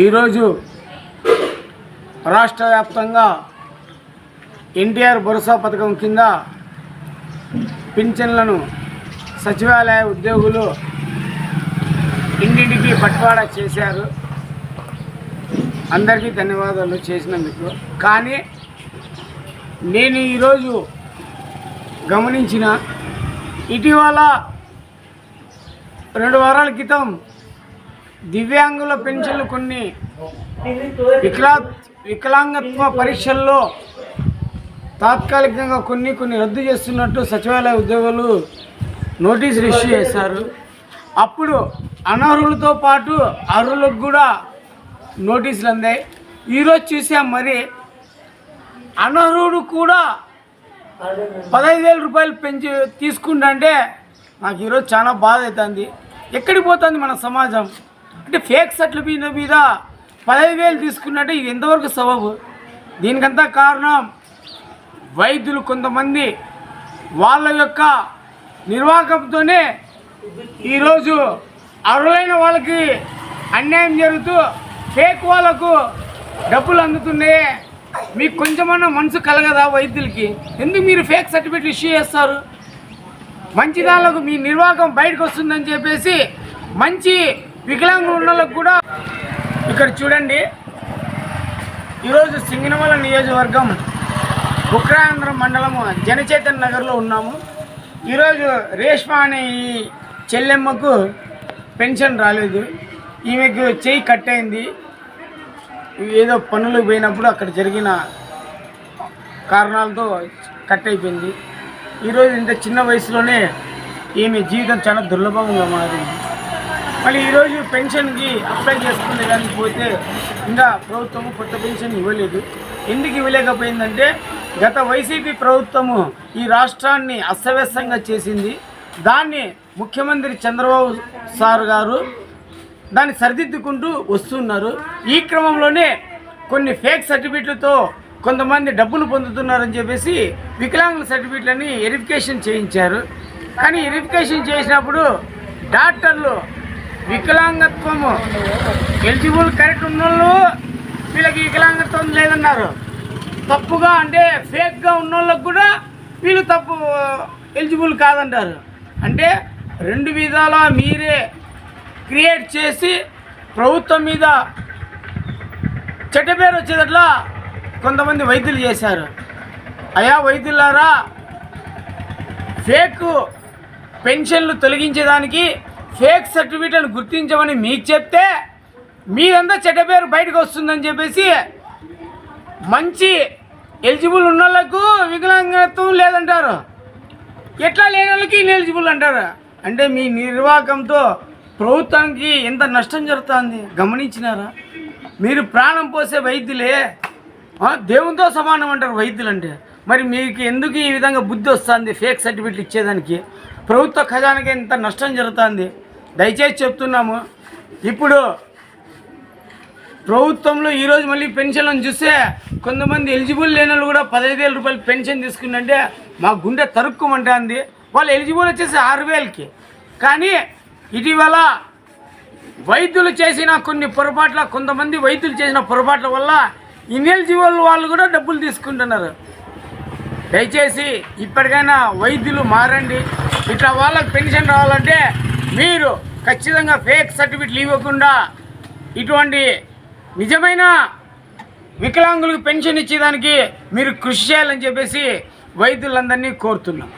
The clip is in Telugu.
ఈరోజు రాష్ట్ర వ్యాప్తంగా ఎన్టీఆర్ భరోసా పథకం కింద పింఛన్లను సచివాలయ ఉద్యోగులు ఇంటింటికి పట్టువాడా చేశారు. అందరికీ ధన్యవాదాలు చేసినందుకు. కానీ నేను ఈరోజు గమనించిన ఇటీవల రెండు వారాల క్రితం దివ్యాంగుల పెన్షన్లు కొన్ని వికలా వికలాంగత్వ పరీక్షల్లో తాత్కాలికంగా కొన్ని కొన్ని రద్దు చేస్తున్నట్టు సచివాలయ ఉద్యోగులు నోటీసులు ఇష్యూ చేశారు. అప్పుడు అనర్హులతో పాటు అర్హులకు కూడా నోటీసులు అందాయి. ఈరోజు చూసాం మరి అనర్హుడు కూడా పదహైదు వేల రూపాయలు పెంచి తీసుకుంటే నాకు ఈరోజు చాలా బాధ అవుతుంది. ఎక్కడికి పోతుంది మన సమాజం? అంటే ఫేక్ సర్టిఫికేట్ మీద మీద పదహైదు వేలు తీసుకున్నట్టే ఇది ఎంతవరకు సబబు? దీనికంతా కారణం వైద్యులు కొంతమంది వాళ్ళ యొక్క నిర్వాహకంతోనే ఈరోజు అర్హులైన వాళ్ళకి అన్యాయం జరుగుతూ ఫేక్ వాళ్ళకు డబ్బులు అందుతున్నాయి. మీకు కొంచెమన్నా మనసు కలగదా వైద్యులకి? ఎందుకు మీరు ఫేక్ సర్టిఫికేట్ ఇష్యూ చేస్తారు? మంచి దానిలకు మీ నిర్వాహకం బయటకు వస్తుందని చెప్పేసి మంచి వికలాంగులు ఉన్న కూడా ఇక్కడ చూడండి. ఈరోజు సింగనమల నియోజకవర్గం ఉక్రాంధ్ర మండలము జనచేతన్ నగర్లో ఉన్నాము. ఈరోజు రేష్మ అనే ఈ చెల్లెమ్మకు పెన్షన్ రాలేదు. ఈమెకు చెయ్యి కట్ అయింది. ఏదో పనులకు పోయినప్పుడు అక్కడ జరిగిన కారణాలతో కట్ అయిపోయింది. ఈరోజు ఇంత చిన్న వయసులోనే ఈమె జీవితం చాలా దుర్లభంగా మారింది. మళ్ళీ ఈరోజు పెన్షన్కి అప్లై చేసుకునే దానికి పోతే ఇంకా ప్రభుత్వము కొత్త పెన్షన్ ఇవ్వలేదు. ఎందుకు ఇవ్వలేకపోయిందంటే గత వైసీపీ ప్రభుత్వము ఈ రాష్ట్రాన్ని అస్తవ్యస్తంగా చేసింది. దాన్ని ముఖ్యమంత్రి చంద్రబాబు సార్ గారు దాన్ని సరిదిద్దుకుంటూ వస్తున్నారు. ఈ క్రమంలోనే కొన్ని ఫేక్ సర్టిఫికెట్లతో కొంతమంది డబ్బులు పొందుతున్నారని చెప్పేసి వికలాంగుల సర్టిఫికెట్లని వెరిఫికేషన్ చేయించారు. కానీ వెరిఫికేషన్ చేసినప్పుడు డాక్టర్లు వికలాంగత్వము. ఎలిజిబుల్ కరెక్ట్ ఉన్నోళ్ళు వీళ్ళకి వికలాంగత్వం లేదన్నారు. తప్పుగా అంటే ఫేక్గా ఉన్న వాళ్ళకు కూడా వీళ్ళు తప్పు ఎలిజిబుల్ కాదంటారు. అంటే రెండు విధాలా మీరే క్రియేట్ చేసి ప్రభుత్వం మీద చెడ్డ పేరు వచ్చేటట్లా కొంతమంది వైద్యులు చేశారు. అయా వైద్యులారా ఫేక్ పెన్షన్లు తొలగించేదానికి ఫేక్ సర్టిఫికేట్లను గుర్తించమని మీకు చెప్తే మీరంతా చెడ్డ పేరు బయటకు వస్తుందని చెప్పేసి మంచి ఎలిజిబుల్ ఉన్న వాళ్ళకు వికలాంగత్వం లేదంటారు. ఎట్లా లేని వాళ్ళకి ఇన్ఎలిజిబుల్ అంటారు. అంటే మీ నిర్వాహకంతో ప్రభుత్వానికి ఎంత నష్టం జరుగుతుంది గమనించినారా? మీరు ప్రాణం పోసే వైద్యులే. దేవునితో సమానం అంటారు వైద్యులు అంటే మరి మీకు ఎందుకు ఈ విధంగా బుద్ధి వస్తుంది ఫేక్ సర్టిఫికెట్లు ఇచ్చేదానికి? ప్రభుత్వ ఖజానాకి ఎంత నష్టం జరుగుతుంది? దయచేసి చెప్తున్నాము. ఇప్పుడు ప్రభుత్వంలో ఈరోజు మళ్ళీ పెన్షన్లను చూస్తే కొంతమంది ఎలిజిబుల్ లేని వాళ్ళు కూడా పదహైదు వేల రూపాయలు పెన్షన్ తీసుకుందంటే మా గుండె తరుక్కుమంటుంది. వాళ్ళు ఎలిజిబుల్ వచ్చేసి ఆరు వేలకి. కానీ ఇటీవల వైద్యులు చేసిన కొన్ని పొరపాట్ల కొంతమంది వైద్యులు చేసిన పొరపాట్ల వల్ల ఇన్ఎలిజిబుల్ వాళ్ళు కూడా డబ్బులు తీసుకుంటున్నారు. దయచేసి ఇప్పటికైనా వైద్యులు మారండి. ఇట్లా వాళ్ళకి పెన్షన్ రావాలంటే మీరు ఖచ్చితంగా ఫేక్ సర్టిఫికెట్లు ఇవ్వకుండా ఇటువంటి నిజమైన వికలాంగులకు పెన్షన్ ఇచ్చేదానికి మీరు కృషి చేయాలని చెప్పేసి వైద్యులందరినీ కోరుతున్నాం.